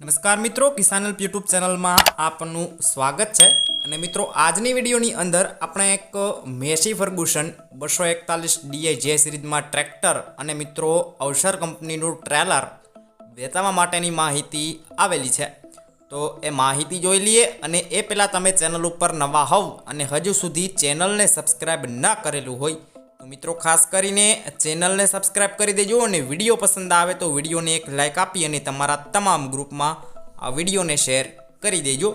નમસ્કાર મિત્રો કિસાનલ યુટ્યુબ ચેનલમાં આપનું સ્વાગત છે. અને મિત્રો, આજની વિડીયોની અંદર આપણે એક મેસી ફર્ગુસન બસો એકતાલીસ ડીએ જે સિરીઝમાં ટ્રેક્ટર અને મિત્રો અવસર કંપનીનું ટ્રેલર વેચાવા માટેની માહિતી આવેલી છે. તો એ માહિતી જોઈ લઈએ અને એ પહેલાં તમે ચેનલ ઉપર નવા હોવ અને હજુ સુધી ચેનલને સબસ્ક્રાઈબ ના કરેલું હોય મિત્રો, ખાસ કરીને ચેનલને સબસ્ક્રાઇબ કરી દેજો અને વીડિયો પસંદ આવે તો વિડીયોને એક લાઇક આપી અને તમારા તમામ ગ્રુપમાં આ વિડીયોને શેર કરી દેજો.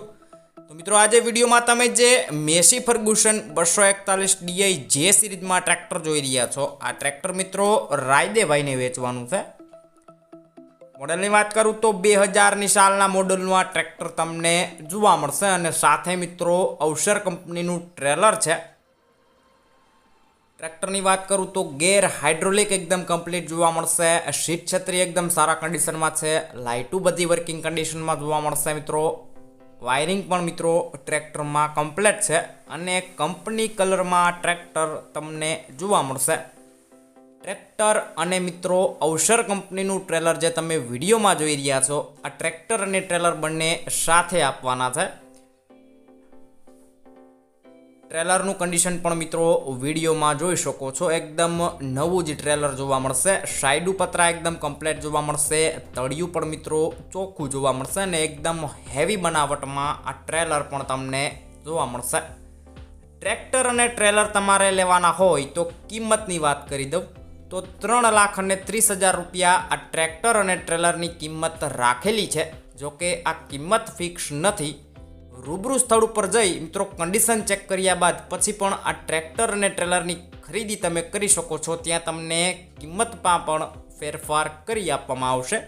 તો મિત્રો, આજે વિડીયોમાં તમે જે મેસી ફર્ગુસન બસો એકતાલીસ ડીઆઈ જે સિરીઝમાં ટ્રેક્ટર જોઈ રહ્યા છો. આ ટ્રેક્ટર મિત્રો રાયદેભાઈને વેચવાનું છે. મોડલની વાત કરું તો બે હજારની સાલના મોડલનું આ ટ્રેક્ટર તમને જોવા મળશે અને સાથે મિત્રો અવસર કંપનીનું ટ્રેલર છે. ટ્રેક્ટરની વાત કરું તો ગેર હાઇડ્રોલિક એકદમ કમ્પ્લીટ જોવા મળશે. સીટ છત્રી એકદમ સારા કન્ડિશનમાં છે. લાઇટું બધી વર્કિંગ કન્ડિશનમાં જોવા મળશે મિત્રો. વાયરિંગ પણ મિત્રો ટ્રેક્ટરમાં કમ્પ્લેટ છે અને કંપની કલરમાં ટ્રેક્ટર તમને જોવા મળશે. ટ્રેક્ટર અને મિત્રો અવસર કંપનીનું ટ્રેલર જે તમે વિડીયોમાં જોઈ રહ્યા છો, આ ટ્રેક્ટર અને ટ્રેલર બંને સાથે આપવાના છે. ટ્રેલરનું કન્ડિશન પણ મિત્રો વિડીયોમાં જોઈ શકો છો. એકદમ નવું જ ટ્રેલર જોવા મળશે. સાઈડુ પતરા એકદમ કમ્પ્લેટ જોવા મળશે. તળિયું પણ મિત્રો ચોખ્ખું જોવા મળશે અને એકદમ હેવી બનાવટમાં આ ટ્રેલર પણ તમને જોવા મળશે. ટ્રેક્ટર અને ટ્રેલર તમારે લેવાના હોય તો કિંમતની વાત કરી દઉં. તો ત્રણ લાખ અને ત્રીસ હજાર રૂપિયા આ ટ્રેક્ટર અને ટ્રેલરની કિંમત રાખેલી છે. જોકે આ કિંમત ફિક્સ નથી. રૂબરૂ સ્થળ ઉપર જઈ મિત્રો કન્ડિશન ચેક કર્યા બાદ પછી પણ આ ટ્રેક્ટર અને ટ્રેલરની ખરીદી તમે કરી શકો છો. ત્યાં તમને કિંમતમાં પણ ફેરફાર કરી આપવામાં આવશે.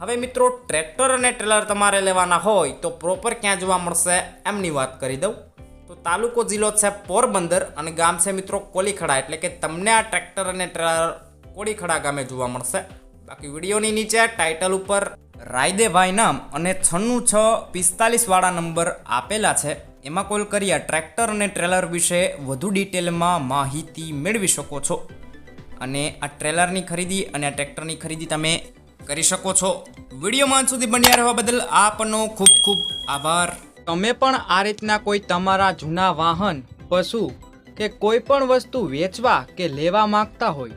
હવે મિત્રો ટ્રેક્ટર અને ટ્રેલર તમારે લેવાના હોય તો પ્રોપર ક્યાં જોવા મળશે એમની વાત કરી દઉં. તો તાલુકો જિલ્લો છે પોરબંદર અને ગામ છે મિત્રો કોલીખડા. એટલે કે તમને આ ટ્રેક્ટર અને ટ્રેલર કોળીખડા ગામે જોવા મળશે. બાકી વિડીયોની નીચે ટાઇટલ ઉપર રાયદેભાઈ નામ અને છન્નું છ પિસ્તાલીસવાળા નંબર આપેલા છે. એમાં કોલ કરી આ ટ્રેક્ટર અને ટ્રેલર વિશે વધુ ડિટેલમાં માહિતી મેળવી શકો છો. અને આ ટ્રેલરની ખરીદી અને આ ટ્રેક્ટરની ખરીદી તમે કરી શકો છો. વિડીયોમાં સુધી બન્યા રહેવા બદલ આપનો ખૂબ ખૂબ આભાર. તમે પણ આ રીતના કોઈ તમારા જૂના વાહન, પશુ કે કોઈ પણ વસ્તુ વેચવા કે લેવા માંગતા હોય